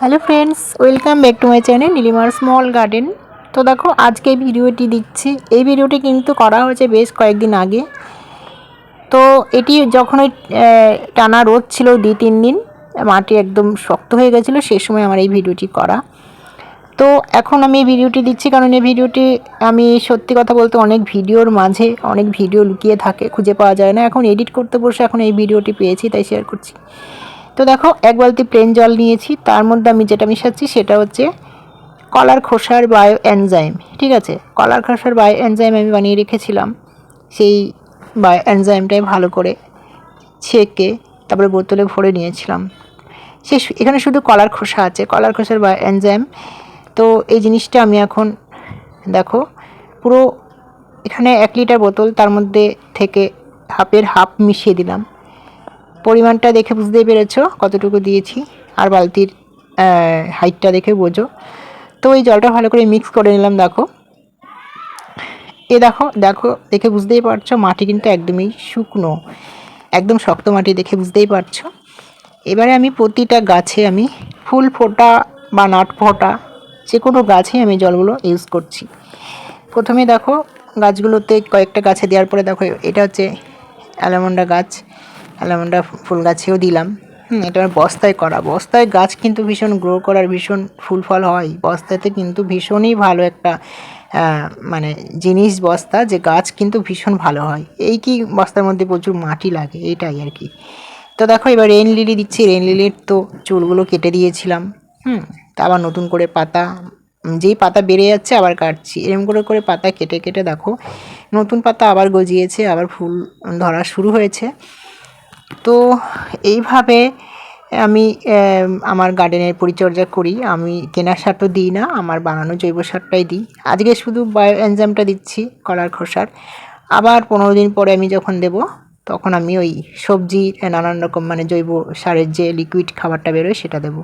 Hello friends welcome back to my channel নীলিমার small garden তো দেখো, আজকে ভিডিওটি দিচ্ছি। এই ভিডিওটি কিন্তু করা হয়েছে বেশ কয়েকদিন আগে। তো এটি যখন ওই টানা রোদ ছিল দুই, তিন দিন, মাটি একদম শক্ত হয়ে গেছিল সেই সময় আমার এই ভিডিওটি করা। তো এখন আমি এই ভিডিওটি দিচ্ছি কারণ এই ভিডিওটি আমি সত্যি কথা বলতে অনেক ভিডিওর মাঝে, অনেক ভিডিও লুকিয়ে থাকে, খুঁজে পাওয়া যায় না। এখন এডিট করতে বসে এখন এই ভিডিওটি পেয়েছি, তাই শেয়ার করছি। তো দেখো, এক বালতি প্লেন জল নিয়েছি। তার মধ্যে আমি যেটা মিশাচ্ছি সেটা হচ্ছে কলার খোসার বায়ো এনজাইম ঠিক আছে? কলার খোসার বায়ো এনজাইম আমি বানিয়ে রেখেছিলাম। সেই বায়ো এনজাইমটাই ভালো করে ছেঁকে তারপরে বোতলে ভরে নিয়েছিলাম। সে এখানে শুধু কলার খোসা আছে, কলার খোসার বায়ো এনজাইম তো এই জিনিসটা আমি এখন, দেখো, পুরো এখানে এক লিটার বোতল তার মধ্যে থেকে হাফের হাফ মিশিয়ে দিলাম। পরিমাণটা দেখে বুঝতেই পেরেছ কতটুকু দিয়েছি আর বালতির হাইটটা দেখে বোঝো। তো এই জলটা ভালো করে মিক্স করে নিলাম, দেখো। এ দেখো দেখো, দেখে বুঝতেই পারছ মাটি কিন্তু একদমই শুকনো। একদম শক্ত মাটি, দেখে বুঝতেই পারছ। এবারে আমি প্রতিটা গাছে আমি ফুল ফোটা বা নাট ফোটা, যে কোনো গাছে আমি জলগুলো ইউজ করছি। প্রথমে দেখো গাছগুলোতে কয়েকটা গাছে দেওয়ার পরে দেখো, এটা হচ্ছে অ্যালামন্ডা গাছ। অ্যালামন্ডা ফুল গাছেও দিলাম। হুম, এটা আমার বস্তায় করা। বস্তায় গাছ কিন্তু ভীষণ গ্রো করার ভীষণ ফুল ফল হয়। বস্তাতে কিন্তু ভীষণই ভালো একটা মানে জিনিস বস্তা যে গাছ কিন্তু ভীষণ ভালো হয়। এই কি বস্তার মধ্যে প্রচুর মাটি লাগে, এইটাই আর কি। তো দেখো, এবার রেন লিলি দিচ্ছি। রেন লিলির তো চুলগুলো কেটে দিয়েছিলাম। হুম, তা আবার নতুন করে পাতা, যেই পাতা বেড়ে যাচ্ছে আবার কাটছি। এরকম করে করে পাতা কেটে কেটে দেখো, নতুন পাতা আবার গজিয়েছে, আবার ফুল ধরা শুরু হয়েছে। তো এইভাবে আমি আমার গার্ডেনের পরিচর্যা করি। আমি কেনা সার তো দিই না, আমার বানানো জৈব সারটাই দিই। আজকে শুধু বায়ো এনজামটা দিচ্ছি, কলার খোসার। আবার পনেরো দিন পরে আমি যখন দেব, তখন আমি ওই সবজি নানান রকম মানে জৈব সারের যে লিকুইড খাবারটা বেরোয় সেটা দেবো।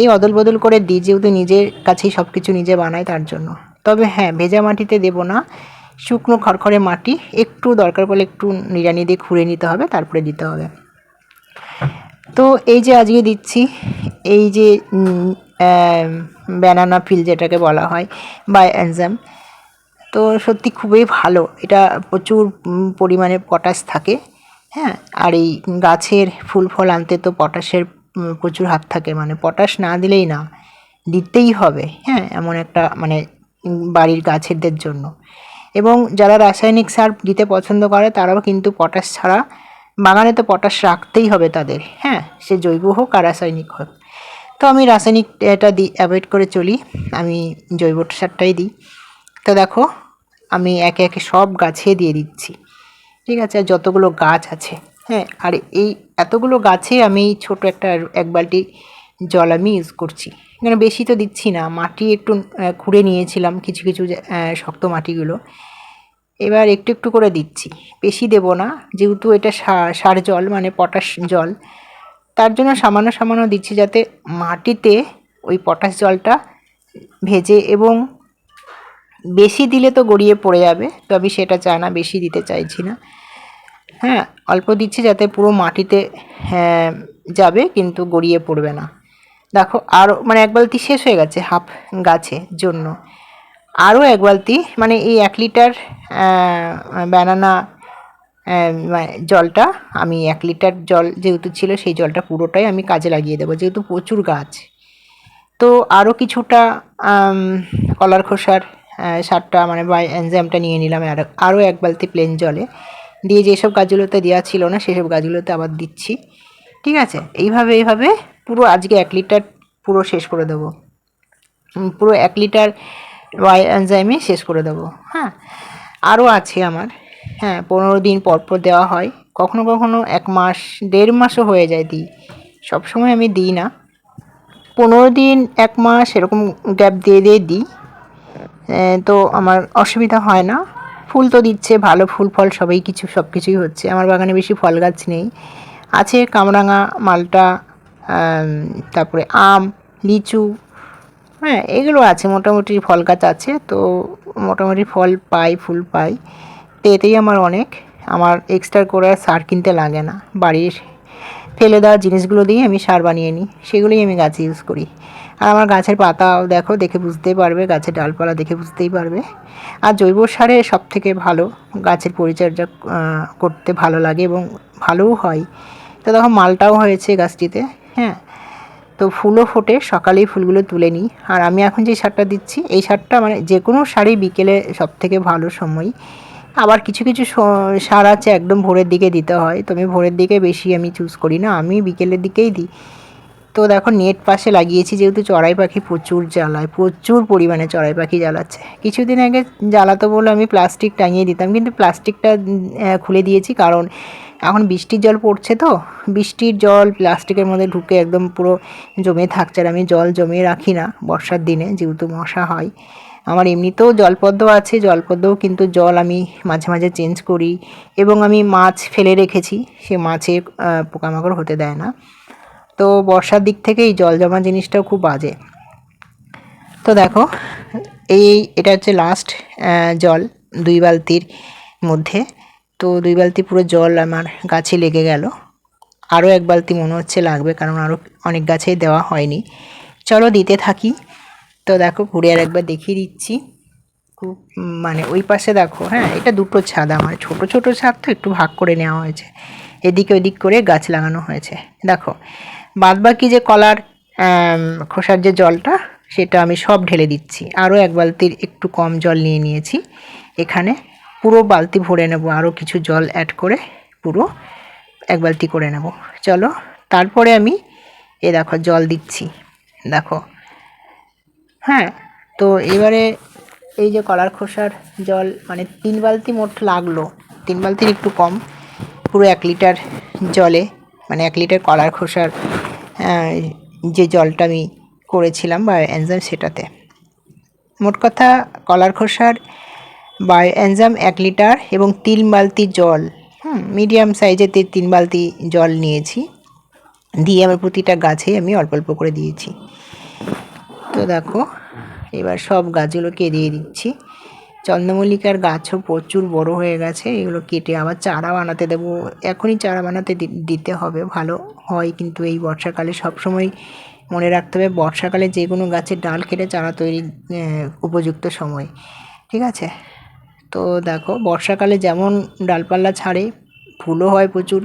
এই অদল বদল করে দিই, যেহেতু নিজের কাছেই সব কিছু নিজে বানাই তার জন্য। তবে হ্যাঁ ভেজা মাটিতে দেবো না। শুকনো খড়খড়ে মাটি, একটু দরকার পড়লে একটু নিড়ানি দিয়ে খুঁড়ে নিতে হবে, তারপরে দিতে হবে। তো এই যে আজকে দিচ্ছি, এই যে ব্যানানা ফিল যেটাকে বলা হয় বা অ্যানজাম তো সত্যি খুবই ভালো। এটা প্রচুর পরিমাণে পটাশ থাকে হ্যাঁ? আর এই গাছের ফুল ফল আনতে তো পটাশের প্রচুর হাত থাকে মানে পটাশ না দিলেই না, দিতেই হবে হ্যাঁ? এমন একটা মানে বাড়ির গাছেদের জন্য। এবং যারা রাসায়নিক সার দিতে পছন্দ করে, তারাও কিন্তু পটাশ ছাড়া, বাগানে তো পটাশ রাখতেই হবে তাদের। হ্যাঁ সে জৈব হোক আর রাসায়নিক হোক। তো আমি রাসায়নিক এটা দিই অ্যাভয়েড করে চলি। আমি জৈব সারটাই দিই। তো দেখো, আমি একে একে সব গাছে দিয়ে দিচ্ছি। ঠিক আছে, আর যতগুলো গাছ আছে হ্যাঁ আর এই এতগুলো গাছে আমি ছোট একটা এক বালতি জল আমি ইউজ করছি। এখানে বেশি তো দিচ্ছি না। মাটি একটু খুঁড়ে নিয়েছিলাম কিছু কিছু শক্ত মাটিগুলো। এবার একটু একটু করে দিচ্ছি। বেশি দেব না যেহেতু এটা সার জল মানে পটাশ জল। তার জন্য সামান্য সামান্য দিচ্ছি যাতে মাটিতে ওই পটাশ জলটা ভেজে এবং বেশি দিলে তো গড়িয়ে পড়ে যাবে তো আমি সেটা চাই না বেশি দিতে চাইছি না। হ্যাঁ অল্প দিচ্ছি যাতে পুরো মাটিতে হ্যাঁ, যাবে কিন্তু গড়িয়ে পড়বে না। দেখো আরও মানে এক বালতি শেষ হয়ে গেছে হাফ গাছের জন্য। আরও এক বালতি মানে এই এক লিটার ব্যানানা জলটা, আমি এক লিটার জল যেহেতু ছিল, সেই জলটা পুরোটাই আমি কাজে লাগিয়ে দেবো, যেহেতু প্রচুর গাছ। তো আরও কিছুটা কলার খোসার সারটা মানে বা এনজামটা নিয়ে নিলাম, আর আরও এক বালতি প্লেন জলে। দিয়ে যেসব গাছগুলোতে দেওয়া ছিল না, সেসব গাছগুলোতে আবার দিচ্ছি। ঠিক আছে? এইভাবে এইভাবে পুরো আজকে এক লিটার পুরো শেষ করে দেবো। পুরো এক লিটার এনজাইমে শেষ করে দেবো। হ্যাঁ আরও আছে আমার। হ্যাঁ পনেরো দিন পর পর দেওয়া হয়। কখনো কখনো এক মাস, দেড় মাসও হয়ে যায় দিই। সবসময় আমি দিই না। পনেরো দিন, এক মাস এরকম গ্যাপ দিয়ে দিয়ে দিই। তো আমার অসুবিধা হয় না। ফুল তো দিচ্ছে, ভালো ফুল ফল সবই কিছু সব কিছুই হচ্ছে। আমার বাগানে বেশি ফল গাছ নেই। আছে কামরাঙা, মালটা তারপরে আম, লিচু হ্যাঁ এগুলো আছে। মোটামুটি ফল গাছ আছে, তো মোটামুটি ফল পাই, ফুল পাই। তো এতেই আমার অনেক। আমার এক্সট্রা করে সার কিনতে লাগে না। বাড়ির ফেলে দেওয়া জিনিসগুলো দিয়ে আমি সার বানিয়ে নিই। সেগুলোই আমি গাছে ইউজ করি। আর আমার গাছের পাতাও দেখো, দেখে বুঝতেই পারবে। গাছের ডালপালা দেখে বুঝতেই পারবে। আর জৈব সারে সব থেকে ভালো। গাছের পরিচর্যা করতে ভালো লাগে এবং ভালোও হয়। তো দেখো, মালটাও হয়েছে গাছটিতে। হ্যাঁ তো ফুলও ফোটে, সকালেই ফুলগুলো তুলে নিই। আর আমি এখন যে সারটা দিচ্ছি, এই সারটা মানে যে কোনো সারই বিকেলে সব থেকে ভালো সময়। আবার কিছু কিছু সার আছে একদম ভোরের দিকে দিতে হয় তো আমি ভোরের দিকে বেশি আমি চুজ করি না, আমি বিকেলের দিকেই দিই। তো দেখো নেট পাশে লাগিয়েছি, যেহেতু চড়াই পাখি প্রচুর জ্বালায়, প্রচুর পরিমাণে চড়াই পাখি জ্বালাচ্ছে। কিছুদিন আগে জ্বালাতো বলে আমি প্লাস্টিক টাঙিয়ে দিতাম, কিন্তু প্লাস্টিকটা খুলে দিয়েছি, কারণ এখন বৃষ্টির জল পড়ছে তো? বৃষ্টির জল প্লাস্টিকের মধ্যে ঢুকে একদম পুরো জমে থাকছে আর আমি জল জমিয়ে রাখি না বর্ষার দিনে, যেহেতু মশা হয়। আমার এমনিতেও জলপদ্ম আছে, জলপদ্মও কিন্তু জল আমি মাঝে মাঝে চেঞ্জ করি এবং আমি মাছ ফেলে রেখেছি, সে মাছে পোকামাকড় হতে দেয় না। তো বর্ষার দিক থেকে এই জল জমা জিনিসটাও খুব বাজে। তো দেখো, এই, এটা হচ্ছে লাস্ট জল, দুই বালতির মধ্যে। তো দুই বালতি পুরো জল আমার গাছে লেগে গেল। আরও এক বালতি মনে হচ্ছে লাগবে, কারণ আরও অনেক গাছেই দেওয়া হয়নি। চলো দিতে থাকি। তো দেখো, ঘুরে আর একবার দেখিয়ে দিচ্ছি। খুব মানে ওই পাশে দেখো হ্যাঁ এটা দুটো ছাদ আমার। ছোট ছোট ছাদ তো একটু ভাগ করে নেওয়া হয়েছে। এদিকে ওদিক করে গাছ লাগানো হয়েছে। দেখো, বাদবাকি যে কলার খোসার যে জলটা, সেটা আমি সব ঢেলে দিচ্ছি। আরও এক বালতির একটু কম জল নিয়ে নিয়েছি এখানে। পুরো বালতি ভরে নেব আরও কিছু জল অ্যাড করে পুরো এক বালতি করে নেব। চলো, তারপরে আমি, এ দেখো, জল দিচ্ছি, দেখো। হ্যাঁ তো এবারে এই যে কলার খোসার জল মানে তিন বালতি মোট লাগল, তিন বালতির একটু কম, পুরো এক লিটার জলে মানে এক লিটার কলার খোসার যে জলটা আমি করেছিলাম বা এনজাম সেটাতে। মোট কথা, কলার খোসার বায়ো এনজাম এক লিটার এবং তিন বালতি জল। হুম মিডিয়াম সাইজের তিন বালতি জল নিয়েছি। দিয়ে আমার প্রতিটা গাছে আমি অল্প অল্প করে দিয়েছি। তো দেখো, এবার সব গাছগুলোকে দিয়ে দিচ্ছি। চন্দ্রমল্লিকার গাছও প্রচুর বড় হয়ে গেছে, এগুলো কেটে আবার চারা বানাতে দেবো। এখনই চারা বানাতে দিতে হবে, ভালো হয় কিন্তু এই বর্ষাকালে সবসময় মনে রাখতে হবে, বর্ষাকালে যে কোনো গাছের ডাল কেটে চারা তৈরি উপযুক্ত সময়। ঠিক আছে? তো দেখো, বর্ষাকালে যেমন ডালপাল্লা ছাড়ে, ফুলও হয় প্রচুর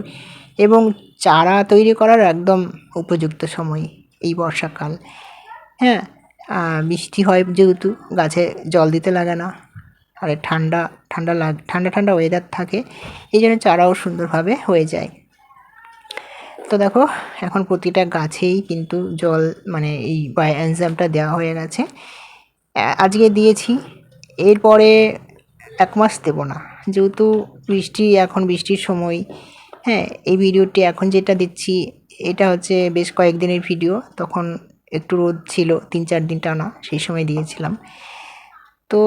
এবং চারা তৈরি করার একদম উপযুক্ত সময় এই বর্ষাকাল। হ্যাঁ বৃষ্টি হয় যেহেতু, গাছে জল দিতে লাগে না, আর ঠান্ডা ঠান্ডা লাগ, ঠান্ডা ঠান্ডা ওয়েদার থাকে, এই জন্য চারাও সুন্দরভাবে হয়ে যায়। তো দেখো, এখন প্রতিটা গাছেই কিন্তু জল মানে এই বায়োএনজামটা দেওয়া হয়ে গেছে। আজকে দিয়েছি, এরপরে এক মাস দেবো না। যেহেতু বৃষ্টি, এখন বৃষ্টির সময়। হ্যাঁ এই ভিডিওটি এখন যেটা দিচ্ছি, এটা হচ্ছে বেশ কয়েকদিনের ভিডিও। তখন একটু রোদ ছিল, তিন চার দিন টানা, সেই সময় দিয়েছিলাম। তো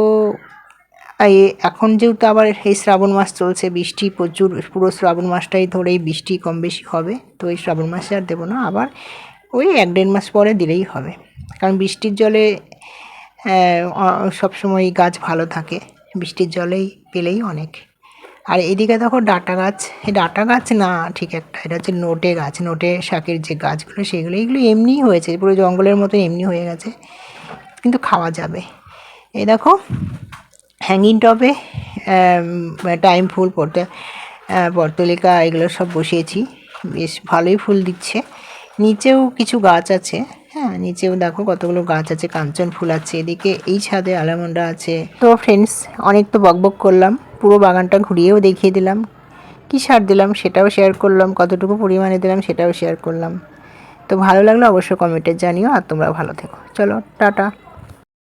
এখন যেহেতু আবার এই শ্রাবণ মাস চলছে, বৃষ্টি প্রচুর, পুরো শ্রাবণ মাসটাই ধরেই বৃষ্টি কম বেশি হবে। তো এই শ্রাবণ মাসে আর দেবো না, আবার ওই এক দেড় মাস পরে দিলেই হবে। কারণ বৃষ্টির জলে সব সময় গাছ ভালো থাকে। বৃষ্টির জলেই পেলেই অনেক। আর এদিকে দেখো ডাটা গাছ। এই ডাটা গাছ না, ঠিক একটা। এটা হচ্ছে নোটে গাছ। নোটে শাকের যে গাছগুলো, সেগুলো, এগুলো এমনিই হয়েছে। পুরো জঙ্গলের মতো এমনি হয়ে গেছে। কিন্তু খাওয়া যাবে। এই দেখো হ্যাঙ্গিং টবে টাইম ফুল পড়তে পর্তলিকা এগুলো সব বসিয়েছি। বেশ ভালোই ফুল দিচ্ছে। নিচেও কিছু গাছ আছে। হ্যাঁ নিচেও দেখো কতগুলো গাছ আছে, কাঞ্চন ফুল আছে, এদিকে এই ছাদে আলামন্ডা আছে। তো ফ্রেন্ডস অনেক তো বকবক করলাম, পুরো বাগানটা ঘুরিয়েও দেখিয়ে দিলাম। কী সার দিলাম সেটাও শেয়ার করলাম, কতটুকু পরিমাণে দিলাম সেটাও শেয়ার করলাম। তো ভালো লাগলে অবশ্যই কমেন্টে জানিও, আর তোমরা ভালো থেকো। চলো, টাটা।